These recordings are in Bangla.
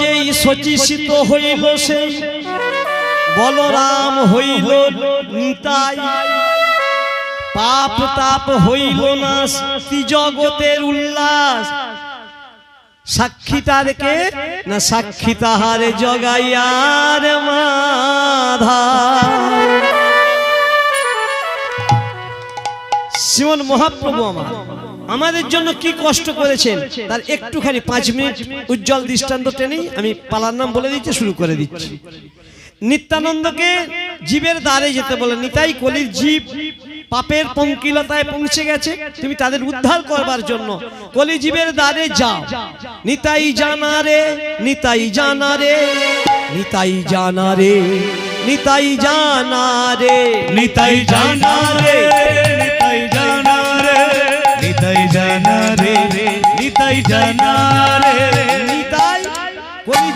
যেই শচিষিত হইল সেই বলরাম হইল নিতাই। পাপ তাপ হইল না জগতের উল্লাস। সাক্ষী তারকে না সাক্ষী তাহারে জগাইয়ার মাধা শ্রীমন মহাপ্রভু আমার। আমাদের জন্য কি কষ্ট করেছেন? তার একটুখানি পাঁচ মিনিট উজ্জ্বল দৃষ্টান্ত টেনেই আমি পালার নাম বলে দিতে শুরু করে দিচ্ছি। নিত্যানন্দকে জীবের দ্বারে যেতে বলে, নিতাই কলির জীব পাপের পঙ্কিলতায় পৌঁছে গেছে। তুমি তাদের উদ্ধার করবার জন্য। কলি জীবের দ্বারে যাও। নিতাই জানা রে, নিতাই জানা রে, নিতাই জানা রে, নিতাই জানা রে, নিতাই জানা রে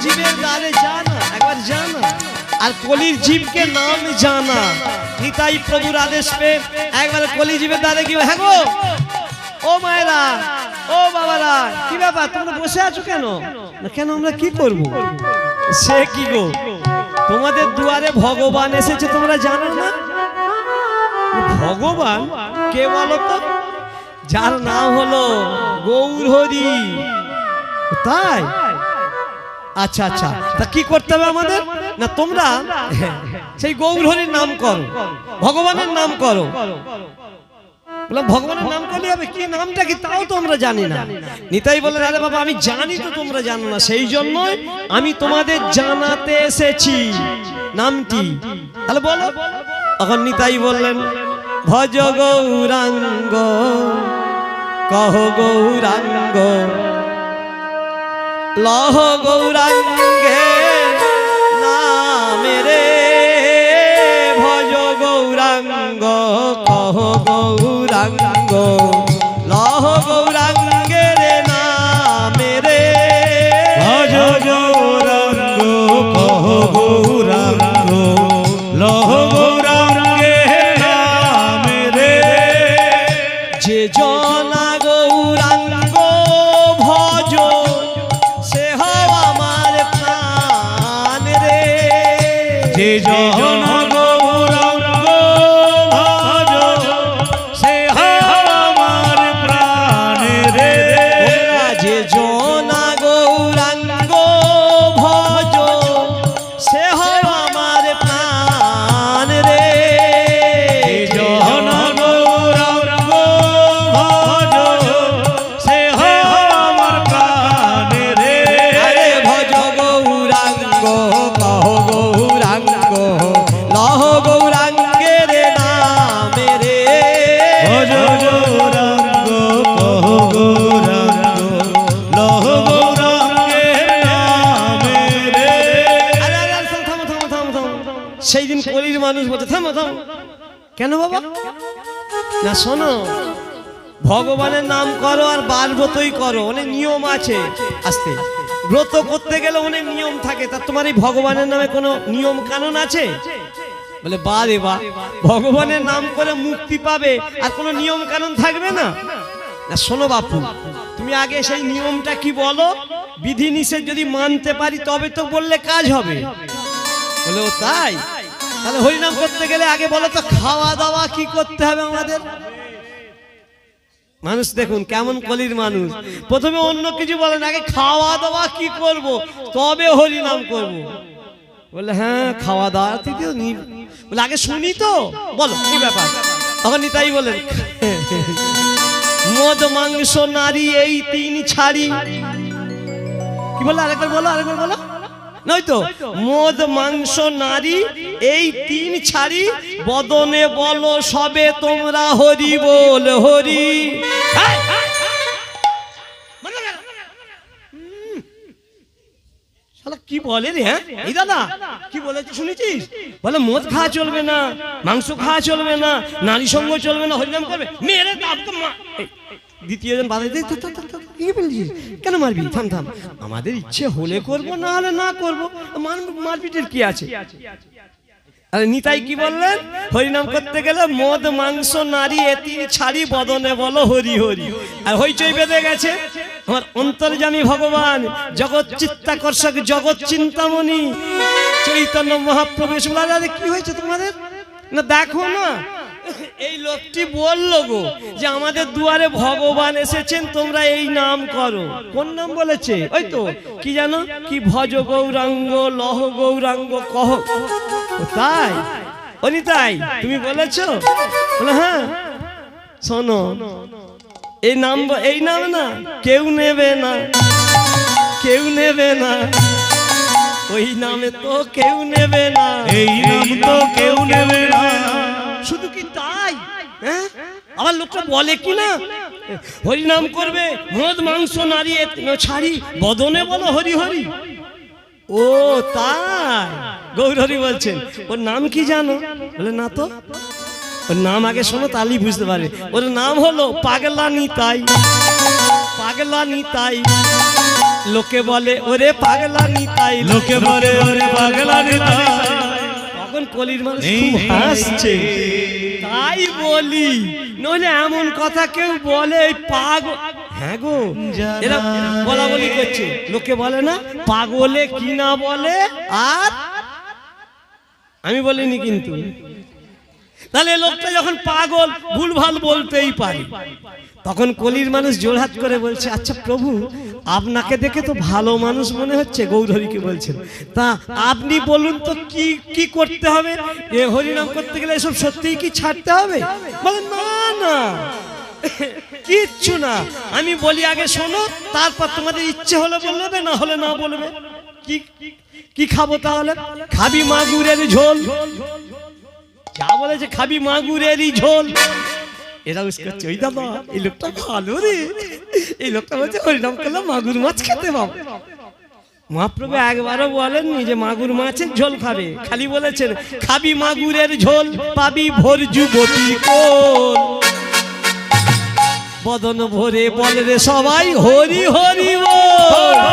জীবের দ্বারে একবার আর কলির জীবকে নাম জানা। প্রভুর আদেশ কলি জীবের দ্বারে হ্যাঁ গো, ও মায়েরা, ও বাবারা, কি বসে আছো কেন? কেন আমরা কি করব? সে তোমাদের দুয়ারে ভগবান এসেছে, তোমরা জানো না? ভগবান? কে বলো তো? যার নাম হলো গৌর হরি। তাই? আচ্ছা আচ্ছা। তা কি করতে হবে আমাদের? না তোমরা সেই গৌর হরির নাম করো। ভগবানের নাম করো। বললাম, ভগবানের নাম করলে হবে? কি নামটা কি? তাও তো আমরা জানি না। নিতাই বলে আরে বাবা, আমি জানি তো তোমরা জানো না। সেই জন্যই আমি তোমাদের জানাতে এসেছি। নামটি। তাহলে বলো। তখন নিতাই বললেন ভজ গৌরাঙ্গ কহ গৌরাঙ্গ। লহ গৌরাঙ্গে নামে রে ভজ গৌরাঙ্গ কহ গৌরাঙ্গ। কেন বাবা? না, শোনো। ভগবানের নাম করো আর বার ব্রতই করো, অনেক নিয়ম আছে। আস্তে। ব্রত করতে গেলে অনেক নিয়ম থাকে, তা তোমার এই ভগবানের নামে কোনো নিয়ম কানুন আছে? বলে, বা রে বা, ভগবানের নাম করে মুক্তি পাবে আর কোনো নিয়ম কানুন থাকবে না? না, শোনো বাপু, তুমি আগে সেই নিয়মটা কি বলো? বিধি নিষেধ যদি মানতে পারি, তবে তো বললে কাজ হবে। বলে, ও তাই? তাহলে হরিনাম করতে গেলে আগে বলো তো, খাওয়া দাওয়া কি করতে হবে আমাদের? মানুষ দেখুন, কেমন কলির মানুষ। প্রথমে অন্য কিছু বলেন আগে খাওয়া দাওয়া কি করব? তবে হরিনাম করব। বলে হ্যাঁ খাওয়া দাওয়া থেকে বলে, আগে শুনি তো, বলো, কি ব্যাপার? তখন নিতাই বলেন, মদ, মাংস, নারী, এই তিন ছাড়ি। কি বলো আরেকবার বলো আরেকবার বলো। নয়তো মদ মাংস নারী এই তিন ছাড়ি বদনে বলো সবে তোমরা হরি বল হরি। হ্যাঁ? হুম। শালা কি বলে রে হ্যাঁ? এই দাদা কি বলেছে শুনেছিস? বলে মদ খাওয়া চলবে না মাংস খাওয়া চলবে না নারী সঙ্গ চলবে না হরিনাম করবে। মেরে দাবকে মা এই, দ্বিতীয় জন বাধা দিয়ে কেন মারবি? থাম থাম। আমাদের ইচ্ছে হলে করব না হলে না করব। মার- মারপিটের কি আছে? নিতাই কি বললেন? হরিনাম করতে গেলে মদ মাংস নারী এতি ছাড়ি বদনে বলো হরি হরি। আর হইচই বেঁধে গেছে। আমার অন্তর্জামী ভগবান জগৎ চিত্তাকর্ষক জগৎ চিন্তামণি। চৈতন্য মহাপ্রভু এসে বলে, কি হয়েছে তোমাদের? না দেখো না। এই লোকটি বলল গো যে আমাদের দুয়ারে ভগবান এসেছেন তোমরা এই নাম করো। কোন নাম বলেছে? ওই তো কি জানো? কি ভজ গৌরাঙ্গ লহ গৌরাঙ্গ কহ। তাই? ওনি তাই? তুমি বলেছ? বলে হ্যাঁ। শোনো এই নাম এই নাম না কেউ নেবে না। কেউ নেবে না। ওই নামে তো কেউ নেবে না। এই নাম তো কেউ নেবে না। শুধু কি তাই হ্যাঁ? আবার লোকটা বলে কি না? হরি নাম করবে মদ মাংস এ- ছাড়ি বদনে বলো হরি হরি। ও তাই? গৌরহরি বলছেন ওর নাম কি জানো? বলে না তো। ওর নাম আগে শোনো তাহলেই বুঝতে পারে ওর নাম হলো পাগলা নিতাই পাগলা নিতাই লোকে বলে ওরে পাগলা নিতাই লোকে বলে ওরে পাগলা নেতা তখন কলির মানুষ হাসছে। তাই বলি। নইলে এমন কথা কেউ বলে পাগ হ্যাঁ গো, এরা বলা বলি করছে। লোকে বলে না, পাগলে কি না বলে? আর? আমি বলিনি কিন্তু। তাহলে লোকটা যখন পাগল, ভুলভাল বলতেই পারে। তখন কলির মানুষ জোরহাত করে বলছে আচ্ছা প্রভু আপনাকে দেখে তো ভালো মানুষ মনে হচ্ছে গৌরহরিকে বলছেন? তা আপনি বলুন তো কি কি করতে হবে? এ হরিনাম করতে গেলে এসব সত্যিই কি ছাড়তে হবে? বলে, না না। কিচ্ছু না। আমি বলি, আগে শোনো, তারপর তোমাদের ইচ্ছে হলে বলবে, না হলে না বলবে। কি কি খাব তাহলে? খাবি মাগুরের ঝোল। যা বলেছে, খাবি মাগুরেরই ঝোল। এরা উস্কাচ্ছে ওই দাদা এই লোকটা ভালো রে। এই লোকটা বলছে হরিনাম করলে মাগুর মাছ খেতে পাবো মহাপ্রভু একবারও বলেননি যে মাগুর মাছের ঝোল খাবে। খালি বলেছেন খাবি মাগুরের ঝোল পাবি ভোর যুবতী কোল। বদন ভরে বলে রে সবাই হরি হরি বল।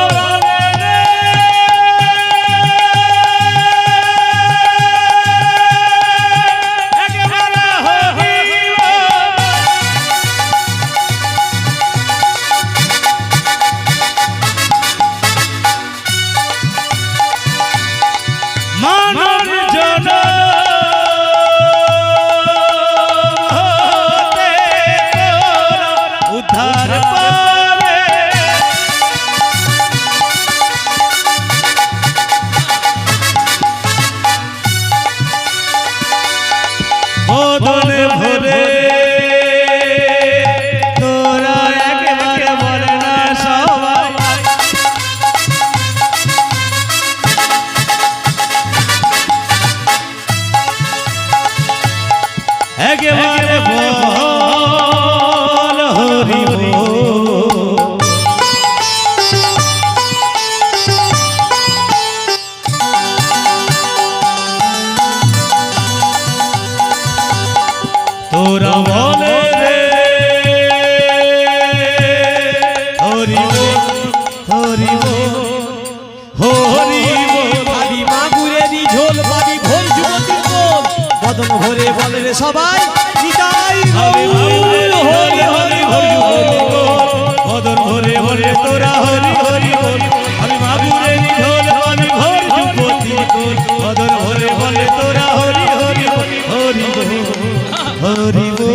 হরি বল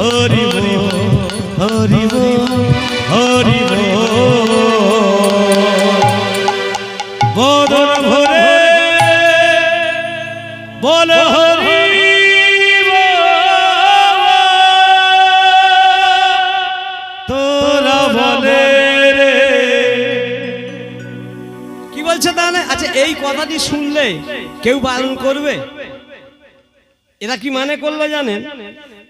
হরি বল হরি বল হরি বল ভরে বল হরি তোরা রে। কি বলছে তাহলে? আচ্ছা এই কথাটি শুনলে কেউ পালন করবে? এরা কি মানে করল জানেন?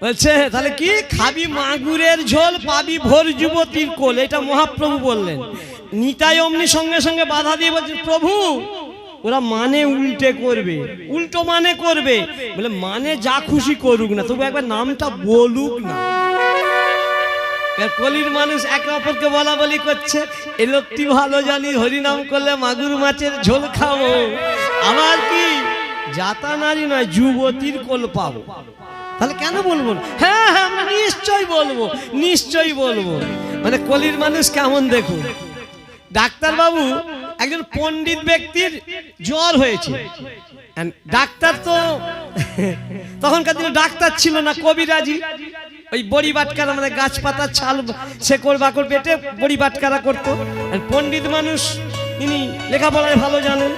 বলছে, তাহলে কি খাবি মাগুরের ঝোল, পাবি ভোর যুবতীর কোল? এটা মহাপ্রভু বললেন। নিতাই অমনি সঙ্গে সঙ্গে বাধা দিয়ে বলছে, প্রভু, ওরা মানে উল্টে করবে। উল্টো মানে করবে। বলে মানে যা খুশি করুক না, তবু একবার নামটা বলুক না। কলির মানুষ একে অপরকে বলা বলি করছে, এ লোকটি ভালো জানি, হরিনাম করলে মাগুর মাছের ঝোল খাব। আমার কি? জাতা নারী নয়, যুবতীর কোল পাবো। তাহলে কেন বলব হ্যাঁ হ্যাঁ নিশ্চয়ই বলব নিশ্চয়ই বলব। মানে কলির মানুষ কেমন দেখুন? ডাক্তার বাবু একজন পণ্ডিত ব্যক্তির জ্বর হয়েছে। ডাক্তার তো, তখনকার দিনে ডাক্তার ছিল না, কবিরাজি। ওই বড়ি বাটকারা মানে গাছপাতার ছাল, শেকড় বাকড় পেটে বড়ি বাটকারা করতো। পণ্ডিত মানুষ, ইনি লেখাপড়ায় ভালো জানেন।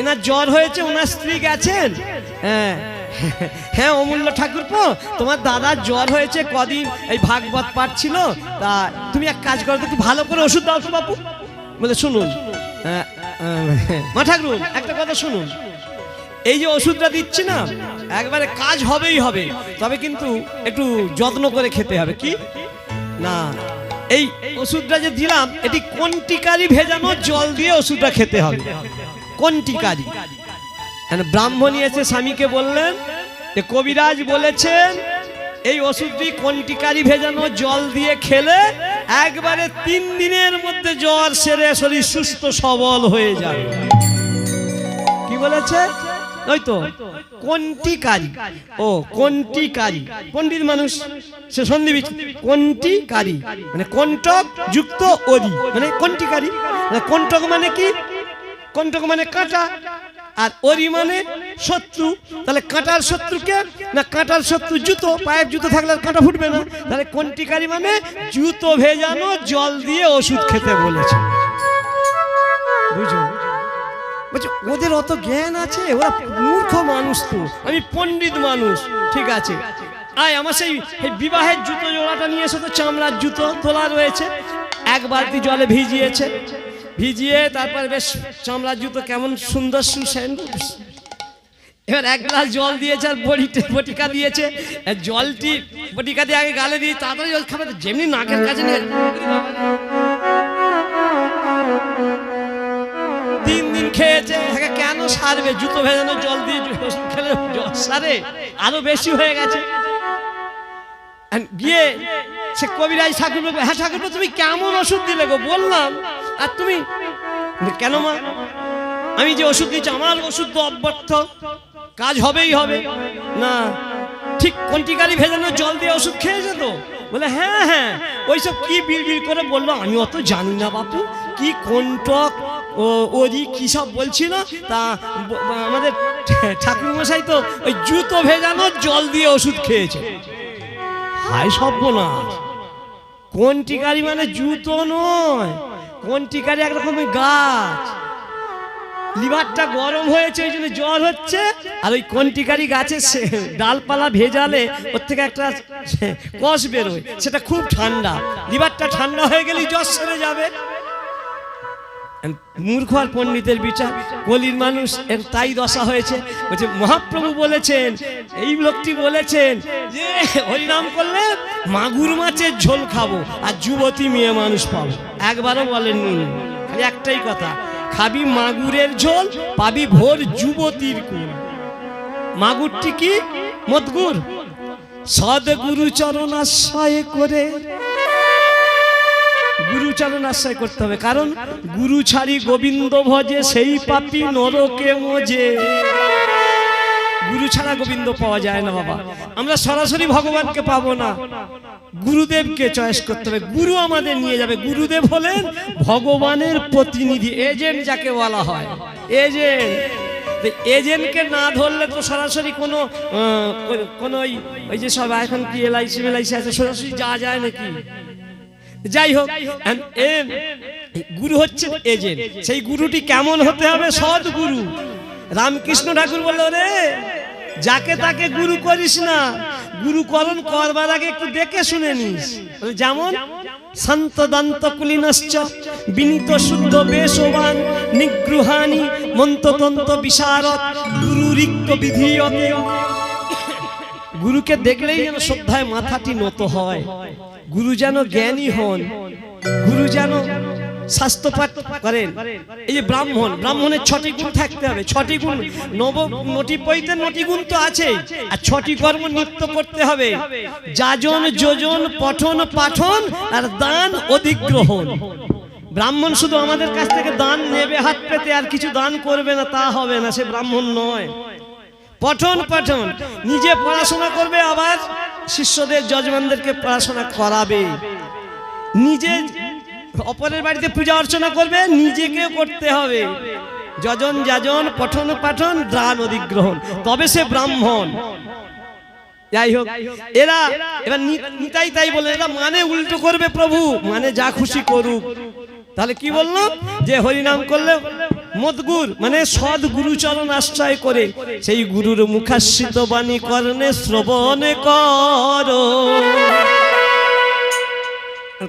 এনার জ্বর হয়েছে ওনার স্ত্রী গেছেন। হ্যাঁ। হ্যাঁ অমূল্য ঠাকুরপো তোমার দাদার জ্বর হয়েছে কদিন এই ভাগবত পাঠ ছিল। তা তুমি এক কাজ করো একটু ভালো করে ওষুধ দাও বাপু। বলে শুনুন আহ, আহ, মা ঠাকুর একটা কথা শুনুন। এই যে ওষুধটা দিচ্ছি না একবারে কাজ হবেই হবে তবে কিন্তু একটু যত্ন করে খেতে হবে কি? না এই ওষুধটা যে দিলাম এটি কোন টিকারি ভেজানো জল দিয়ে ওষুধটা খেতে হবে। কোন টিকারি মানে ব্রাহ্মণী এসে স্বামীকে বললেন যে কবিরাজ বলেছেন, এই ওষুধটি টিকারি ভেজানো? জল দিয়ে খেলে একবারে তিন দিনের মধ্যে জ্বর সেরে শরীর সুস্থ সবল হয়ে যাবে। কি বলেছে? ওই তো কোনটি কারি ও কোনটি কারি পণ্ডিত মানুষ, সে সন্ধি কোনটি কারি মানে কণ্টক যুক্ত অরি মানে কোনটি কারি মানে কণ্টক মানে কি? কণ্টক মানে কাঁটা। আর অরি মানে শত্রু। তাহলে কাঁটার শত্রুকে না, কাঁটার শত্রু জুতো। পায়ের জুতো থাকলে আর কাঁটা ফুটবে না। তাহলে কোনটি কারি মানে জুতো ভেজানো, জল দিয়ে ওষুধ খেতে বলেছে। বুঝুন? বলছে, ওদের অত জ্ঞান আছে? ওরা মূর্খ মানুষ তো। আমি পণ্ডিত মানুষ। ঠিক আছে। আয়, আমার সেই বিবাহের জুতো জোড়াটা নিয়ে এসে তো, চামড়ার জুতো তোলা রয়েছে। এক বালতি জলে ভিজিয়েছে। ভিজিয়ে তারপর বেশ চামড়ার জুতো কেমন সুন্দর সুসেন এবার এক গ্লাস জল দিয়েছে আর বড়িতে বটিকা দিয়েছে। জলটি বটিকা দিয়ে আগে গালে দিয়ে তাড়াতাড়ি জল খাবে, যেমনি নাকের কাছে নিয়ে তিন দিন খেয়েছে কেন সারবে? জুতো ভেজানো জল দিয়ে খেলে জল সারে? আরও বেশি হয়ে গেছে। গিয়ে সে কবিরাজ ঠাকুর হ্যাঁ ঠাকুর তুমি কেমন ওষুধ দিলে গো? বললাম। আর তুমি? কেন মা? আমি যে ওষুধ দিয়েছি, আমার ওষুধ তো অব্যর্থ। কাজ হবেই হবে। না, ঠিক কন্টিকারি ভেজানো জল দিয়ে ওষুধ খেয়েছে তো? বলে হ্যাঁ হ্যাঁ। ওইসব কি বিল করে বলল? আমি অত জানি না বাপু। কি কন্টক ও, ওরি, কি সব বলছিল? তা আমাদের ঠাকুরমশাই তো ওই জুতো ভেজানো জল দিয়ে ওষুধ খেয়েছে। হায় সর্বনাশ। কোন টিকারি মানে জুতো নয়। কোন একরকম একরকমের গাছ? লিভারটা গরম হয়েছে, ওই জন্য জল হচ্ছে, আর ওই কন্টিকারি গাছে ডালপালা ভেজালে ওর থেকে একটা কষ বেরোয়, সেটা খুব ঠান্ডা। লিভারটা ঠান্ডা হয়ে গেলেই জ্বর সেরে যাবে। মূর্খ আর পণ্ডিতের বিচার, কলির মানুষ, এর তাই দশা হয়েছে। বলছে, মহাপ্রভু বলেছেন, এই লোকটি বলেছেন যে, হরিনাম করলে মাগুর মাছের ঝোল খাব আর যুবতী মেয়ে মানুষ পাবো। একবারও। খালি একটাই কথা, খাবি মাগুরের ঝোল, পাবি ভোর যুবতীর কুল মাগুরটি কি? মদগুর সদগুরু চরণ আশ্রয় করে গুরুচরণ আশ্রয় করতে হবে। কারণ গুরু ছাড়ি গোবিন্দ ভজে সেই পাপি নরকে মজে। গুরু ছাড়া গোবিন্দ পাওয়া যায় না বাবা। আমরা সরাসরি ভগবানকে পাবো না। গুরুদেবকে চয়েস করতে হবে। গুরু আমাদের নিয়ে যাবে। গুরুদেব হলেন ভগবানের প্রতিনিধি, এজেন্ট যাকে বলা হয়। এজেন্ট। এজেন্টকে না ধরলে তো সরাসরি কোনো কোনো ওই যে সব এখন কি এলআইসি মেলাইসি আছে, সরাসরি যাওয়া যায় নাকি? যাই হোক এ- গুরু হচ্ছে এজেন্ট সেই গুরুটি কেমন হতে হবে? সৎ গুরু রামকৃষ্ণ ঠাকুর বলল রে যাকে তাকে গুরু করিস না। গুরুকরণ করবার আগে একটু দেখে শুনে নিস। যেমন সন্ত দন্ত কুলিনশ্চ বিনীত শুদ্ধ বেশবান নিগৃহানি মন্ত্রতন্ত্র বিশারদ গুরু রিক্ত বিধিয়তে গুরুকে দেখলেই যেন শ্রদ্ধায় মাথাটি নত হয়। গুরু যেন জ্ঞানী হন, গুরু যেন স্বাস্থ্যপাঠ করেন। এই যে ব্রাহ্মণ, ব্রাহ্মণের ছটি গুণ থাকতে হবে। ছটি গুণ, নব নটি পৈতে নটি গুণ তো আছে আর ছটি কর্ম নিত্য করতে হবে। যাজন, যোজন, পঠন, পাঠন, আর দান, অধিগ্রহণ। ব্রাহ্মণ শুধু আমাদের কাছ থেকে দান নেবে, হাত পেতে আর কিছু দান করবে না, তা হবে না। সে ব্রাহ্মণ নয়। পঠন পঠন। নিজে পড়াশোনা করবে আবার শিষ্যদের, যজমানদেরকে পড়াশোনা করাবে। নিজে অপরের বাড়িতে পূজা অর্চনা করবে, নিজেকেও করতে হবে। যজন যাজন, পঠন পাঠন, দান অধিগ্রহণ। তবে সে ব্রাহ্মণ। যাই হোক, এরা এবার নিতাই তাই বলে, এরা মানে উল্টো করবে প্রভু মানে যা খুশি করুক। তাহলে কি বলল? যে হরিনাম করলে মদগুর মানে সদ গুরুচরণ আশ্রয় করে, সেই গুরুর মুখাশ্রিত বাণী কর্ণে শ্রবণ কর।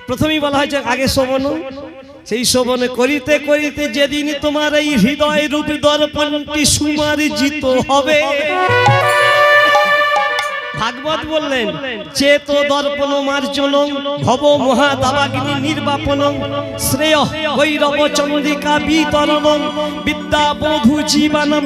প্রথমেই বলা হয়েছে আগে শ্রবণ সেই শ্রবণ করিতে করিতে যেদিন তোমার এই হৃদয় রূপী দর্পণটি সুমারিজিত হবে। ভাগবত বললেন চেত দর্পণ মার্জন ভব মহাদাবাগ্নি নির্বাপন শ্রেয় গৈরব চন্দ্রিকা বিতরণ বিদ্যা বধু জীবনম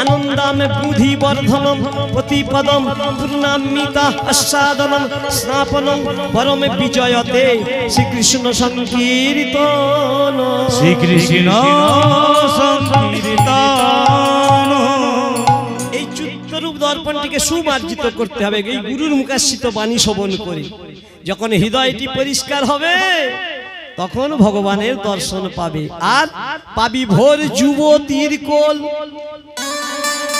আনন্দাম বুধি বর্ধনম প্রতিপদম পূর্ণামিতা আস্বাদনম স্নাপনম পরম বিজয়তে শ্রীকৃষ্ণ সংকীর্তন শ্রীকৃষ্ণ সংকীর্তন দর্পণটিকে সুমার্জিত করতে হবে, এই গুরুর মুখাশ্রিত বাণী শোভন করে। যখন হৃদয়টি পরিষ্কার হবে, তখন ভগবানের দর্শন পাবে। আর পাবি ভোর যুবতীর কোল।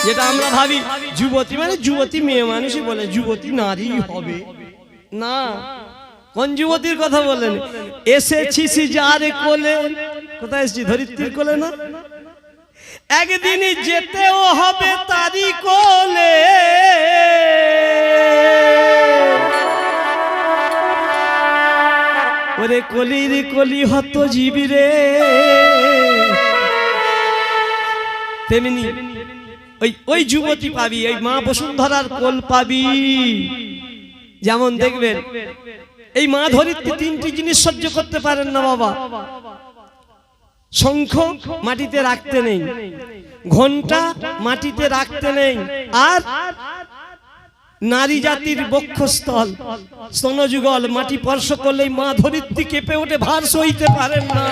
যেটা আমরা ভাবি, যুবতী মানে যুবতী মেয়ে মানুষই বলে, যুবতী নারী হবে। না, কোন যুবতীর কথা বলেন এসেছিস যার কোলে। কোথায় এসেছি ধরিত্রীর কোলে না? একদিন যেতেও হবে তারি কোলে। ওরে কলির কলি হত জীবি রে। তেমনি ওই ওই যুবতী পাবি ওই মা বসুন্ধরার কোল পাবি। যেমন দেখবেন, এই মা ধরিত্রী তিনটি জিনিস সহ্য করতে পারেন না বাবা। শঙ্খ মাটিতে রাখতে নেই। ঘণ্টা মাটিতে রাখতে নেই। আর নারী জাতির বক্ষস্থল। স্তনযুগল মাটি স্পর্শ করলেই মা ধরিত্রী কেঁপে ওঠে, ভার সইতে পারেন না।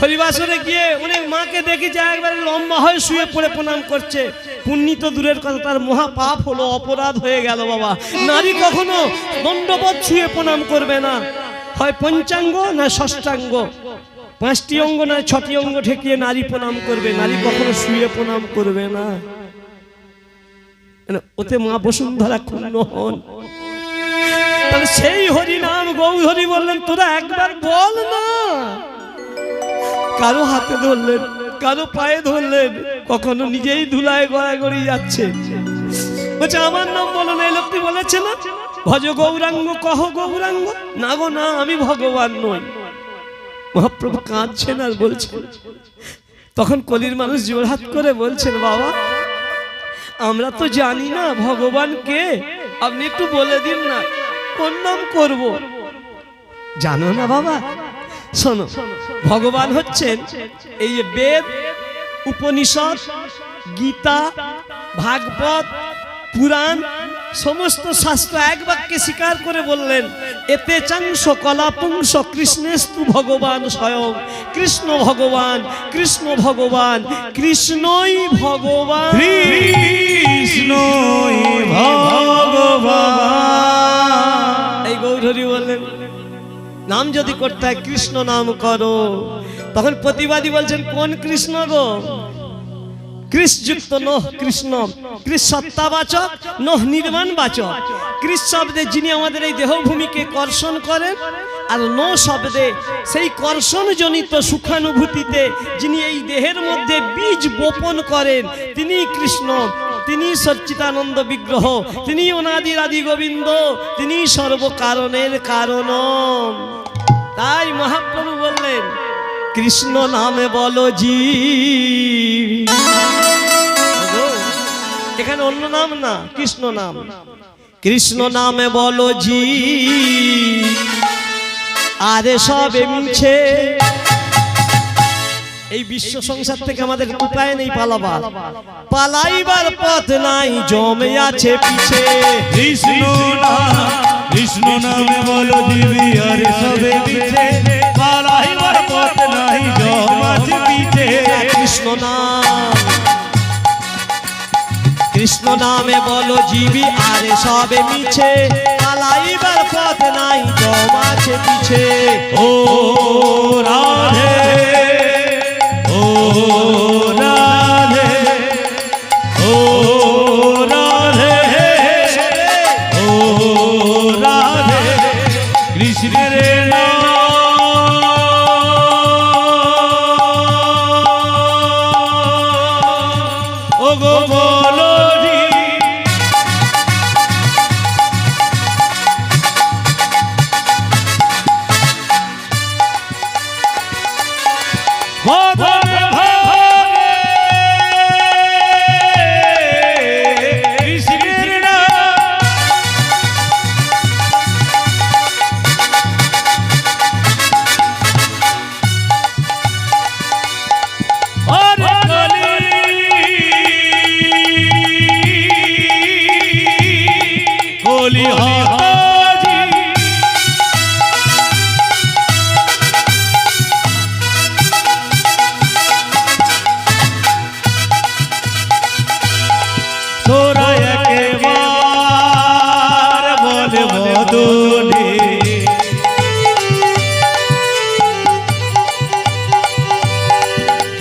হরিবাসরে গিয়ে অনেক মাকে দেখেছে একবারে লম্বা হয়ে শুয়ে পড়ে প্রণাম করছে। পুণ্যিত দূরের কথা, তার মহা পাপ হলো, অপরাধ হয়ে গেল বাবা। নারী কখনো দণ্ডবোধ শুয়ে প্রণাম করবে না। হয় পঞ্চাঙ্গ না ষষ্ঠাঙ্গ পাঁচটি অঙ্গ না ছটি অঙ্গ ঠেকিয়ে নারী প্রণাম করবে? নারী কখনো শুয়ে প্রণাম করবে না। ওতে মা বসুন্ধরা ক্ষুণ্ণ হন। সেই হরি নাম গৌহরি বললেন, তোরা একবার বল না। কারও হাতে ধরলেন, কারও পায়ে ধরলেন, কখনো নিজেই ধুলায় গড়াগড়ি যাচ্ছে। বলছে, আমার নাম বলো না, এই লোকটি বলেছে না? ভজ গৌরাঙ্গ, কহ গৌরাঙ্গ। না গো, না, আমি ভগবান নই। মহাপ্রভু কাঁদছেন আর বলছেন, তখন কলির মানুষ জোরহাত করে বলছেন, বাবা, আমরা তো জানি না ভগবান কে। আপনি একটু বলে দিন না, কোন নাম করব? জানো না বাবা? শোনো, ভগবান হচ্ছেন এই যে বেদ, উপনিষদ, গীতা, ভাগবত পুরাণ সমস্ত শাস্ত্র এক বাক্যে স্বীকার করে বললেন এতে চাংশ কলা পুংস কৃষ্ণেস্তু ভগবান স্বয়ং। কৃষ্ণ ভগবান কৃষ্ণ ভগবান কৃষ্ণই ভগবান। কৃষ্ণই ভগবান। এই গৌরহরি বললেন নাম যদি করতে হয় কৃষ্ণ নাম করো তখন প্রতিবাদী বলছেন কোন কৃষ্ণ গো? কৃষযুক্ত নহ কৃষ্ণ কৃষ সত্তাবাচক নহ নির্মাণ বাচক কৃষ শব্দে যিনি আমাদের এই দেহভূমিকে কর্ষণ করেন, আর ন শব্দে সেই কর্ষণজনিত সুখানুভূতিতে যিনি এই দেহের মধ্যে বীজ বপন করেন তিনি কৃষ্ণ তিনি সচ্চিদানন্দ বিগ্রহ তিনি অনাদি আদি গোবিন্দ তিনি সর্বকারণের কারণ। তাই মহাপ্রভু বললেন কৃষ্ণ নামে বলো জি এখানে অন্য নাম না, কৃষ্ণ নাম। কৃষ্ণ নামে বলো জি আরে সবে মিছে। এই বিশ্ব সংসার থেকে আমাদের উপায় নেই পালাবার। পালাইবার পথ নাই, জমে আছে পিছে। কৃষ্ণ কৃষ্ণ নামে বলো দিবি আর সবে পালাইবার কৃষ্ণ নাম। কৃষ্ণ নামে বলো জীবি, আরে সবে মিছে। পালাইবার পথ নাই জমাছে পিছে। ও রাধে ও রাধে, ও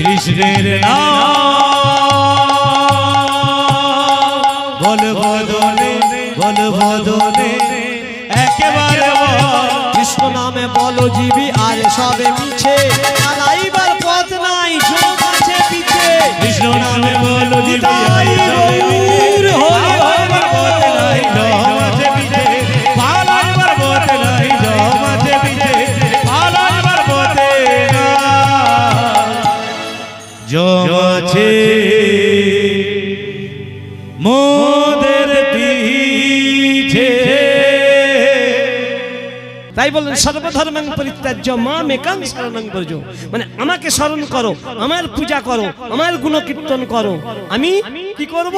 কৃষ্ণের একেবারে কৃষ্ণ নামে বলো জীবী আর সবে মিছে। পথ নাই পিছে। কৃষ্ণ নামে বল নিতাই তাই বললেন, সর্বধর্মাং পরিত্যাজ্য মা মেকাং শরণং ব্রজ। মানে আমাকে স্মরণ করো, আমার পূজা করো, আমার গুণকীর্তন করো। আমি কি করব?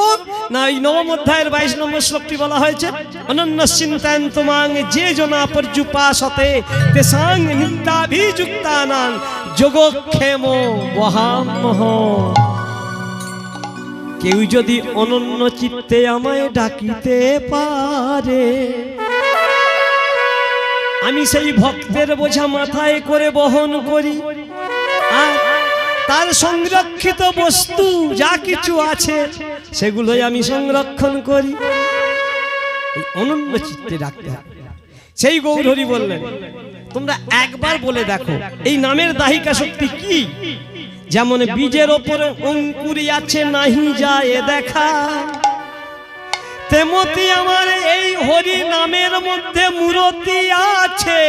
না, এই নবম অধ্যায়ের বাইশ নম্বর শ্লোকটি বলা হয়েছে, অনন্য চিন্তায়ন তোমাং যে জনা পর্যুপাসতে তেসাং নিত্যাভিযুক্তানাং যোগক্ষেম বহামহ কেউ যদি অনন্য চিত্তে আমায় ডাকিতে পারে আমি সেই ভক্তের বোঝা মাথায় করে বহন করি। আর তার সংরক্ষিত বস্তু যা কিছু আছে, সেগুলোই আমি সংরক্ষণ করি। অনন্য চিত্তে রাখতে সেই গৌরহরি বললেন, তোমরা একবার বলে দেখো, এই নামের দাহিকা শক্তি কি? যেমন বীজের ওপরে অঙ্কুরি আছে নাহি যায় দেখা। তেমতি আমার এই হরি নামের মধ্যে মূরতি আছে।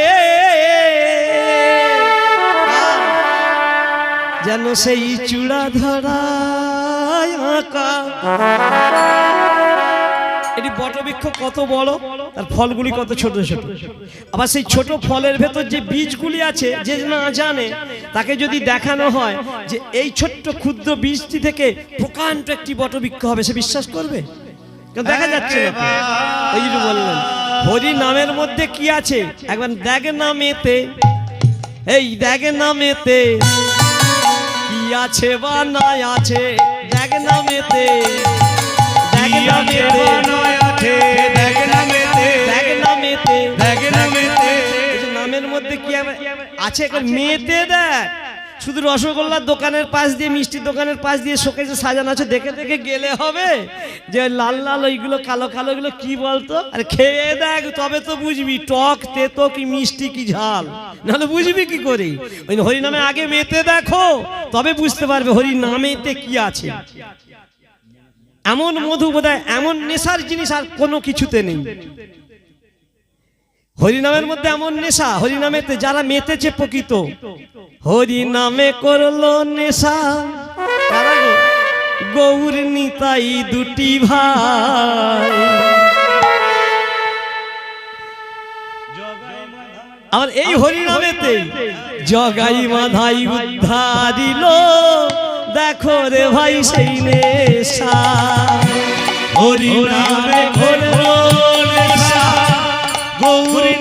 যেন সেই চূড়া ধরায় আঁকা। এটি বটবৃক্ষ কত বড়, তার ফলগুলি কত ছোট ছোট। আবার সেই ছোট ফলের ভেতর যে বীজগুলি আছে, যে না জানে, তাকে যদি দেখানো হয় যে এই ছোট্ট ক্ষুদ্র বীজটি থেকে প্রকাণ্ড একটি বটবৃক্ষ হবে, সে বিশ্বাস করবে? দেখা যাচ্ছে না। ওই জন্য বললেন হরি নামের মধ্যে কি আছে? একবার দেখ নামেতে। এই দেখ নামেতে। কি আছে বা নাই আছে? দেখ নামেতে। দেখ নামেতে। দেখ নামেতে। এই যে নামের মধ্যে কি আছে। মেয়েতে দেখ। শুধু রসগোল্লার দোকানের পাশ দিয়ে, মিষ্টির দোকানের পাশ দিয়ে শোকেজে সাজানো আছে, দেখে দেখে গেলে হবে। যে লাল লাল ওইগুলো, কালো কালো গুলো কি বলতো? আর খেয়ে দেখ, তবে তো বুঝবি, টক, তেতো কি মিষ্টি, কি ঝাল। নাহলে বুঝবি কি করে? ওই হরি নামে আগে মেতে দেখো, তবে বুঝতে পারবে হরি নামেতে কি আছে। এমন মধু বোধহয়, এমন নেশার জিনিস আর কোনো কিছুতে নেই। হরিনামের মধ্যে এমন নেশা, হরিনামেতে যারা মেতেছে প্রকৃত। হরি নামে করল নেশা। গৌর নিতাই দুটি ভাই। আর এই হরিনামেতে জগাই মাধাই উদ্ধারিল। দেখো রে ভাই সেই নেশা। হরি নামে করল নেশা। গৌরী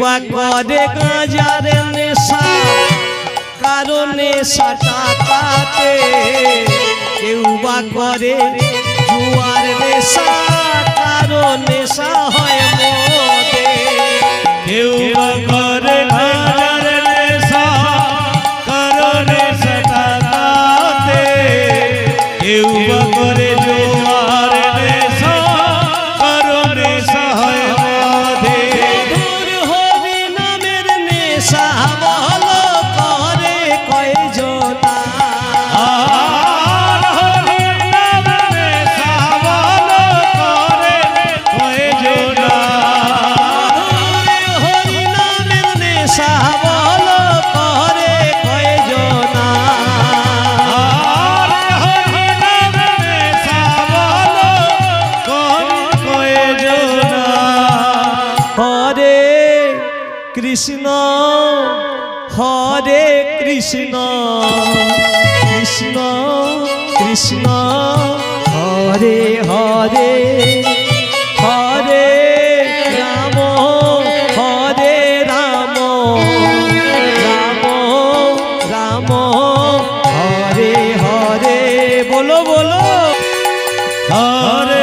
বা করে গাঁজার নেশা, কারণে সাটাতে কেউ বা করে জুয়ার নেশা, কারণে নেশা হয় মদে। কেউ আরে